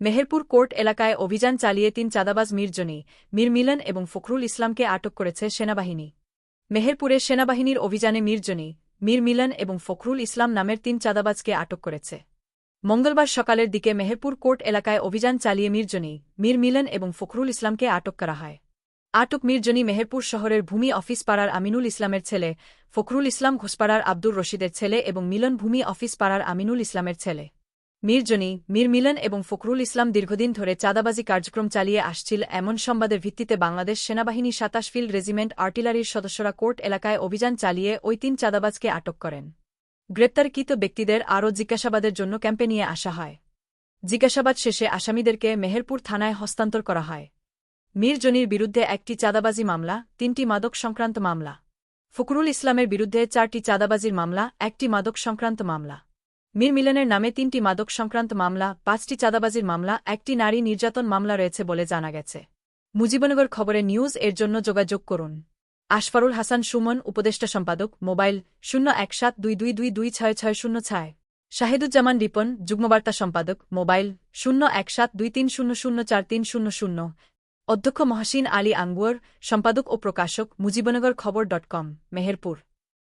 Meherpur court এলাকায় অভিযান চালিয়ে তিন চাঁদাবাজ মির্জনী মীর মিলন এবং ফখরুল ইসলামকে আটক করেছে সেনাবাহিনী। মেহেরপুরে সেনাবাহিনীর অভিযানে মির্জনী মীর মিলন এবং ফখরুল ইসলাম নামের তিন চাঁদাবাজকে আটক করেছে। মঙ্গলবার সকালের দিকে মেহেরপুর কোর্ট এলাকায় অভিযান চালিয়ে মির্জনী মীর মিলন এবং ফখরুল ইসলামকে আটক করা হয়। আটক মির্জনী মেহেরপুর শহরের ভূমি অফিস পাড়ার আমিনুল ইসলামের ছেলে, ফখরুল ইসলাম ঘোষপাড়ার আব্দুর রশিদের ছেলে এবং মিলন ভূমি অফিস পাড়ার আমিনুল ইসলামের ছেলে। মির্জনী মীর মিলন এবং ফখরুল ইসলাম দীর্ঘদিন ধরে চাঁদাবাজি কার্যক্রম চালিয়ে আসছিল এমন সংবাদের ভিত্তিতে বাংলাদেশ সেনাবাহিনী সাতাশ ফিল্ড রেজিমেন্ট আর্টিলারির সদস্যরা কোর্ট এলাকায় অভিযান চালিয়ে ওই তিন চাঁদাবাজকে আটক করেন। গ্রেপ্তারকৃত ব্যক্তিদের আরও জিজ্ঞাসাবাদের জন্য ক্যাম্পে নিয়ে আসা হয়। জিজ্ঞাসাবাদ শেষে আসামিদেরকে মেহেরপুর থানায় হস্তান্তর করা হয়। মির্জনীর বিরুদ্ধে একটি চাঁদাবাজি মামলা, তিনটি মাদক সংক্রান্ত মামলা। ফখরুল ইসলামের বিরুদ্ধে চারটি চাঁদাবাজির মামলা, একটি মাদক সংক্রান্ত মামলা। মীর মিলনের নামে তিনটি মাদক সংক্রান্ত মামলা, পাঁচটি চাঁদাবাজির মামলা, একটি নারী নির্যাতন মামলা রয়েছে বলে জানা গেছে। মুজিবনগর খবরে নিউজ, এর জন্য যোগাযোগ করুন। আশফারুল হাসান সুমন, উপদেষ্টা সম্পাদক, মোবাইল শূন্য এক সাত দুই দুই দুই দুই ছয় ছয় শূন্য ছয়। শাহিদুজ্জামান রিপন, যুগ্মবার্তা সম্পাদক, মোবাইল শূন্য এক সাত দুই তিন শূন্য শূন্য চার তিন শূন্য শূন্য। অধ্যক্ষ মহাসিন আলী আঙ্গুয়ার, সম্পাদক ও প্রকাশক, মুজিবনগর খবর ডট কম, মেহেরপুর।